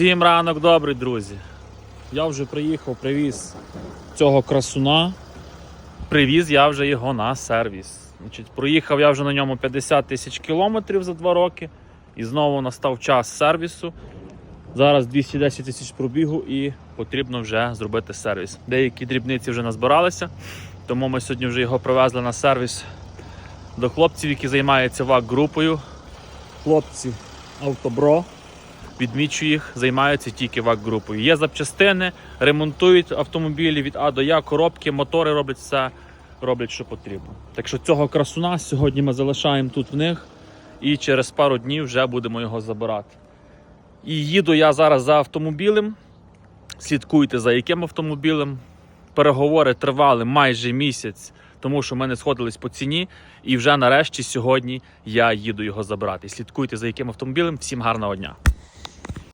Всім ранок добрий, друзі. Я вже приїхав, привіз цього красуна. Привіз я вже його на сервіс. Значить, проїхав я вже на ньому 50 тисяч кілометрів за 2 роки. І знову настав час сервісу. Зараз 210 тисяч пробігу і потрібно вже зробити сервіс. Деякі дрібниці вже назбиралися, тому ми сьогодні вже його привезли на сервіс до хлопців, які займаються ВАК-групою. Хлопці Автобро відмічу їх, займаються тільки ВАК-групою. Є запчастини, ремонтують автомобілі від А до Я, коробки, мотори роблять все, роблять, що потрібно. Так що цього красуна сьогодні ми залишаємо тут в них і через пару днів вже будемо його забирати. І їду я зараз за автомобілем. Слідкуйте за яким автомобілем. Переговори тривали майже місяць, тому що ми не сходились по ціні. І вже нарешті сьогодні я їду його забрати. Слідкуйте за яким автомобілем. Всім гарного дня!